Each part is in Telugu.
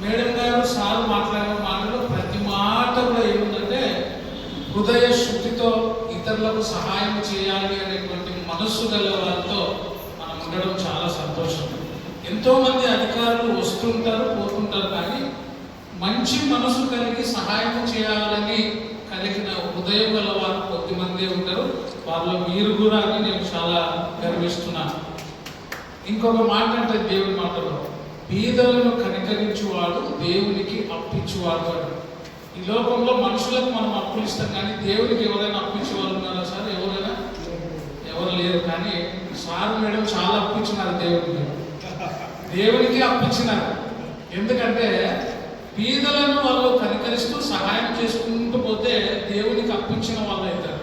మేడం గారు సార్ మాట్లాడిన మాటలు ప్రతి మాట కూడా ఏముందంటే హృదయ శుద్ధితో ఇతరులకు సహాయం చేయాలి అనేటువంటి మనస్సు గల వారితో మనం ఉండడం చాలా సంతోషం. ఎంతోమంది అధికారులు వస్తుంటారు పోతుంటారు కానీ మంచి మనసు కలిగి సహాయం చేయాలని కలిగిన హృదయం గల వారు కొద్దిమంది ఉంటారు. వాళ్ళలో మీరు కూడా అని నేను చాలా గర్విస్తున్నాను. ఇంకొక మాట అంటే దేవుడి మాటలో బీదలను కనికరించువాడు దేవునికి అప్పించువాడు అని. ఈ లోకంలో మనుషులకు మనం అప్పులు ఇస్తాం కానీ దేవునికి ఎవరైనా అప్పించే వాళ్ళు ఉన్నారా సార్? ఎవరైనా? ఎవరు లేరు. కానీ సార్ మేడం చాలా అప్పించినారు దేవునికి. దేవునికి అప్పించినారు ఎందుకంటే బీదలను వాళ్ళు కనికరిస్తూ సహాయం చేసుకుంటూ పోతే దేవునికి అప్పించిన వాళ్ళు అవుతారు.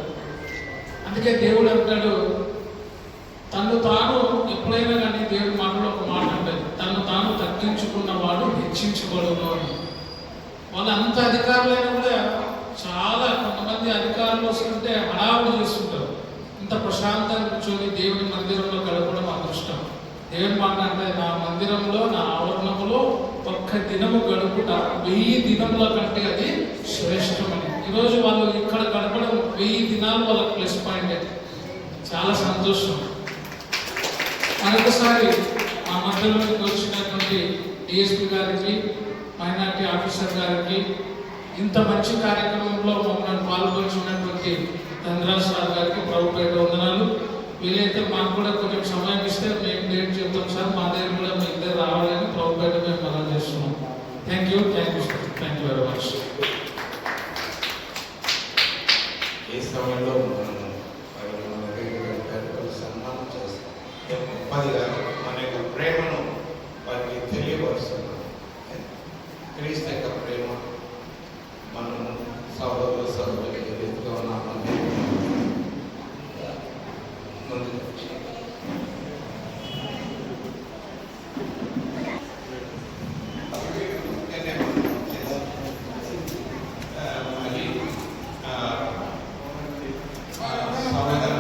అందుకే దేవుడు అంటాడు తను తాను ఎప్పుడైనా కానీ దేవుడి మాటలో ఒక మాట ఉంటుంది తను తాను తగ్గించుకున్నవాడు హెచ్చించబడును వాళ్ళు అంత అధికారులైనా కూడా చాలా కొంతమంది అధికారులు వస్తుంటే హడావుడు చేస్తుంటారు. ఇంత ప్రశాంతంగా కూర్చొని దేవుడి మందిరంలో గడపడం అదృష్టం. దేవుడి మాట అంటే నా మందిరంలో నా ఆవరణములో ఒక్క దినము గడుపుట వెయ్యి దినముల కంటే అది శ్రేష్టమని. ఈరోజు వాళ్ళు ఇక్కడ గడపడం వెయ్యి దినాలు వాళ్ళకి ప్లస్ పాయింట్ చాలా సంతోషం. మరొకసారి మా మధ్యలోకి వచ్చినటువంటి డిఎస్పీ గారికి ఆఫీసర్ గారికి ఇంత మంచి కార్యక్రమంలో మమ్మల్ని పాల్గొచ్చినటువంటి ధనరాజ్ సార్ గారికి ప్రభుత్వ వందనాలు వీలైతే మాకు కూడా కొంచెం సమయం ఇస్తే మేము డేట్ చెప్తాం సార్ మా దగ్గర కూడా మీ ఇద్దరు రావాలని ప్రభుపేట మేము మనం చేస్తున్నాం thank you thank you sir thank you very much ఏ సమయంలో మనం సన్మానం చేస్తాం గొప్పదిగా మన యొక్క ప్రేమను క్రీస్తు యొక్క ప్రేమ మనము సహోదరులు సహోదరులు ఏ రీతిగా ఉన్నామని ముందుకు వచ్చి మరి ఆ, సహోదరు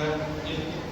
that it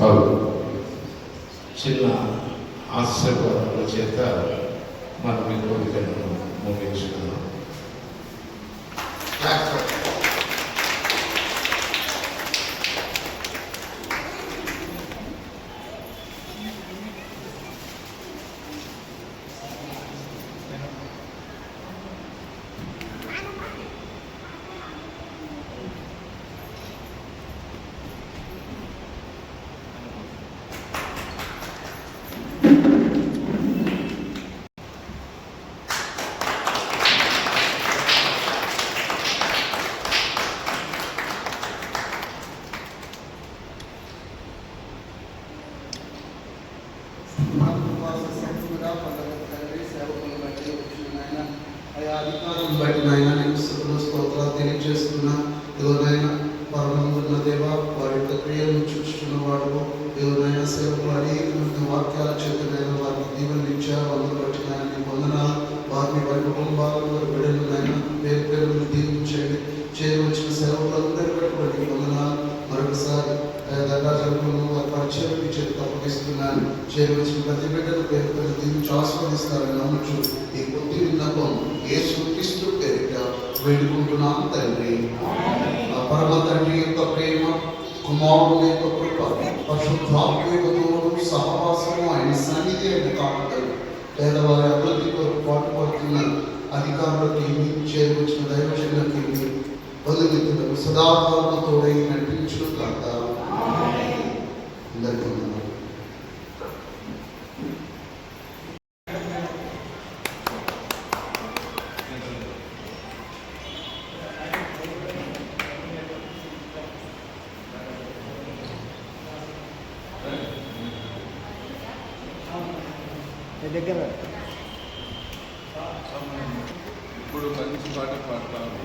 పౌలు చిన్న ఆశీర్వాదముల చేత మనం ఈ కోరికలను ముగించుకున్నాం. అధికారం బట్టి నాయన నీకు శుభ్ర స్తోత్రాలు తెలియజేస్తున్నా. ఎవరినైనా పరమందున్న దేవ వారి యొక్క క్రియలను చూస్తున్న వాడు ఎవరినైనా సేవలు అనేక మంది వాక్యాల చేతనైనా వారిని దీవెనిచ్చారు వాళ్ళని బట్టి నాయన నీ వందనాలు. వారిని వారి కుటుంబాలను బిడ్డలు నాయన పేరు పేరు దీవించండి. చేయవలసిన సేవలందరూ బట్టి వారికి మరొకసారి దర్గాజలను వారి పరిచయం మీ చేతికి అప్పగిస్తున్నాను చేయవలసిన ప్రతి బిడ్డలు పేరు పేరు దీవించి ఆస్వాదిస్తారని నమ్మచ్చు ఈ కొద్ది నమ్మకం ఏ సృష్టిస్తూ పేరిట వేడుకుంటున్నాను తండ్రి పరమ తండ్రి యొక్క ప్రేమ కుమారుడు యొక్క కృప పరిశుద్ధాత్మ యొక్క తోడు సహవాసము ఆయన సన్నిధి అయిన కాపుదలు పేదవారి అభివృద్ధి కొరకు పాటుపడుతున్న అధికారులకి చేరువచ్చిన దైవజనులకి బంధుమిత్రులకు నడిపించును కాక అందరికీ వందనాలు. దగ్గర. ఇప్పుడు మంచి పాట పాడతాను